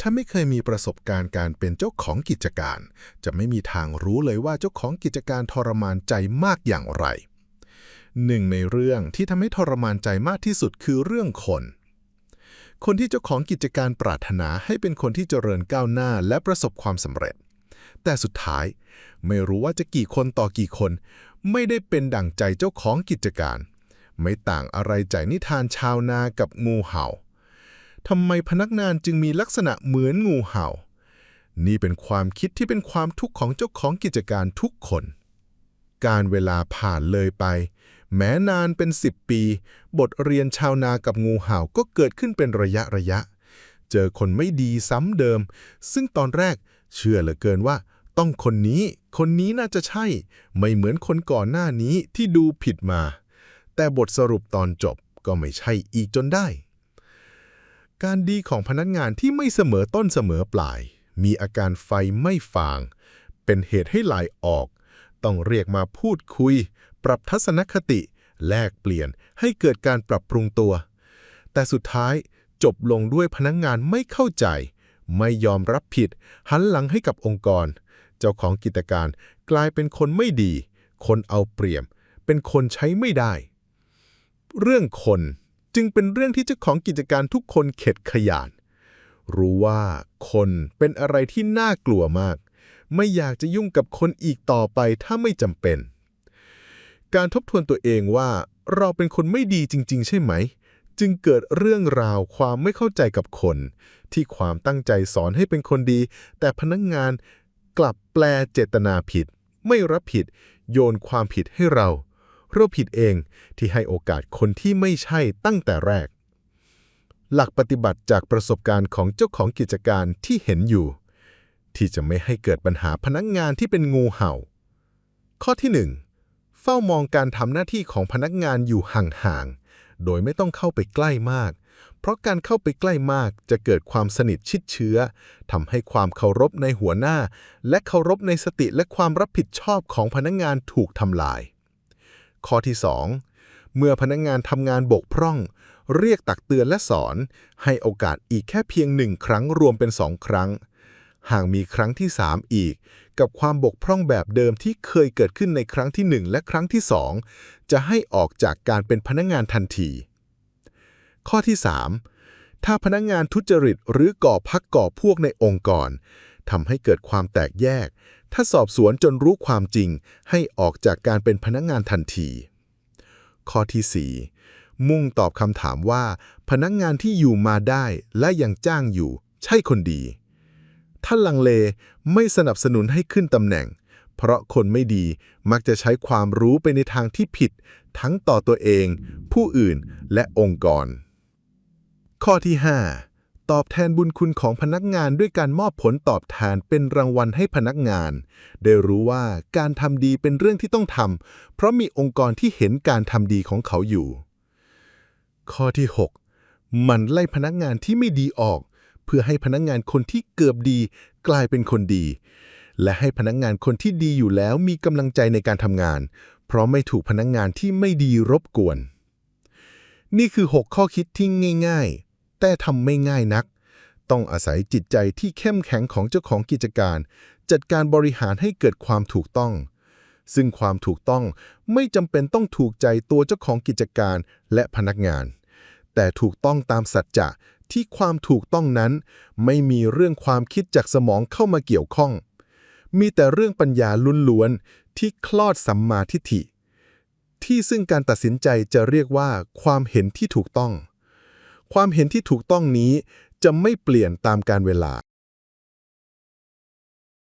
ถ้าไม่เคยมีประสบการณ์การเป็นเจ้าของกิจการ จะไม่มีทางรู้เลยว่าเจ้าของกิจการทรมานใจมากอย่างไร หนึ่งในเรื่องที่ทำให้ทรมานใจมากที่สุดคือเรื่องคน คนที่เจ้าของกิจการปรารถนาให้เป็นคนที่เจริญก้าวหน้าและประสบความสำเร็จ แต่สุดท้าย ไม่รู้ว่าจะกี่คนต่อกี่คน ไม่ได้เป็นดั่งใจเจ้าของกิจการ ไม่ต่างอะไรจากนิทานชาวนากับงูเห่า ทำไมพนักงานจึงมีลักษณะเหมือนงูเห่า นี่เป็นความคิดที่เป็นความทุกข์ของเจ้าของกิจการทุกคน การเวลาผ่านเลยไป แม้นานเป็น10ปี บทเรียนชาวนากับงูเห่าก็เกิดขึ้นเป็นระยะระยะ เจอคนไม่ดีซ้ำเดิม ซึ่งตอนแรกเชื่อเหลือเกินว่า ต้องคนนี้ คนนี้น่าจะใช่ ไม่เหมือนคนก่อนหน้านี้ที่ดูผิดมา แต่บทสรุปตอนจบก็ไม่ใช่อีกจนได้ การดีของพนักงานที่ไม่เสมอต้นเสมอปลาย มีอาการไฟไม่ฟาง เป็นเหตุให้ลายออก ต้องเรียกมาพูดคุย ปรับทัศนคติ แลกเปลี่ยนให้เกิดการปรับปรุงตัว แต่สุดท้ายจบลงด้วยพนักงานไม่เข้าใจ ไม่ยอมรับผิด หันหลังให้กับองค์กร เจ้าของกิจการกลายเป็นคนไม่ดี คนเอาเปรียบ เป็นคนใช้ไม่ได้ เรื่องคน จึงเป็นเรื่องที่เจ้าของกิจการทุกคนเข็ดขยาน รู้ว่าคนเป็นอะไรที่น่ากลัวมาก ไม่อยากจะยุ่งกับคนอีกต่อไปถ้าไม่จำเป็น การทบทวนตัวเองว่าเราเป็นคนไม่ดีจริง ๆ ใช่ไหม จึงเกิดเรื่องราวความไม่เข้าใจกับคน ที่ความตั้งใจสอนให้เป็นคนดี แต่พนักงานกลับแปลเจตนาผิด ไม่รับผิด โยนความผิดให้เรา เราผิดเองที่ให้โอกาสคนที่ไม่ใช่ตั้งแต่แรก หลักปฏิบัติจากประสบการณ์ของเจ้าของกิจการที่เห็นอยู่ ที่จะไม่ให้เกิดปัญหาพนักงานที่เป็นงูเห่า ข้อที่ 1 เฝ้ามองการทำหน้าที่ของพนักงานอยู่ห่างๆโดยไม่ต้องเข้าไปใกล้มากเพราะการเข้าไปใกล้มากจะเกิดความสนิทชิดเชื้อทำให้ความเคารพในหัวหน้า และเคารพในสติและความรับผิดชอบของพนักงานถูกทำลาย ข้อที่ 2 เมื่อพนักงานทำงานบกพร่อง เรียกตักเตือนและสอน ให้โอกาสอีกแค่เพียงหนึ่งครั้งรวมเป็นสองครั้ง หากมีครั้งที่ 3 อีก กับความบกพร่องแบบเดิมที่เคยเกิดขึ้นในครั้งที่ 1 และครั้งที่ 2 จะให้ออกจากการเป็นพนักงานทันที ข้อที่ 3ถ้าพนักงานทุจริตหรือก่อพักก่อพวกในองค์กร ทำให้เกิดความแตกแยก ถ้าสอบสวนจนรู้ความจริง ให้ออกจากการเป็นพนักงานทันที ข้อที่ 4 มุ่งตอบคำถามว่า พนักงานที่อยู่มาได้และยังจ้างอยู่ ใช่คนดี ถ้าลังเลไม่สนับสนุนให้ขึ้นตำแหน่ง เพราะคนไม่ดีมักจะใช้ความรู้ไปในทางที่ผิด ทั้งต่อตัวเอง ผู้อื่นและองค์กร ข้อที่ 5 ตอบแทนบุญคุณของพนักงานด้วยการมอบผลตอบแทนเป็นรางวัลให้พนักงาน ได้รู้ว่าการทำดีเป็นเรื่องที่ต้องทำเพราะมีองค์กรที่เห็นการทำดีของเขาอยู่ ข้อที่ 6 มันไล่พนักงานที่ไม่ดีออก เพื่อให้พนักงานคนที่เกือบดีกลายเป็นคนดี และให้พนักงานคนที่ดีอยู่แล้วมีกำลังใจในการทำงาน เพราะไม่ถูกพนักงานที่ไม่ดีรบกวน นี่คือ 6 ข้อคิดที่ง่าย ๆ แต่ทำไม่ง่ายนัก ต้องอาศัยจิตใจที่เข้มแข็งของเจ้าของกิจการ จัดการบริหารให้เกิดความถูกต้อง ซึ่งความถูกต้องไม่จำเป็นต้องถูกใจตัวเจ้าของกิจการและพนักงาน แต่ถูกต้องตามสัจจะที่ความถูกต้องนั้น ไม่มีเรื่องความคิดจากสมองเข้ามาเกี่ยวข้อง มีแต่เรื่องปัญญาล้วนๆที่คลอดสัมมาทิฏฐิที่ซึ่งการตัดสินใจจะเรียกว่าความเห็นที่ถูกต้อง ความเห็นที่ถูกต้องนี้จะไม่เปลี่ยนตามการเวลา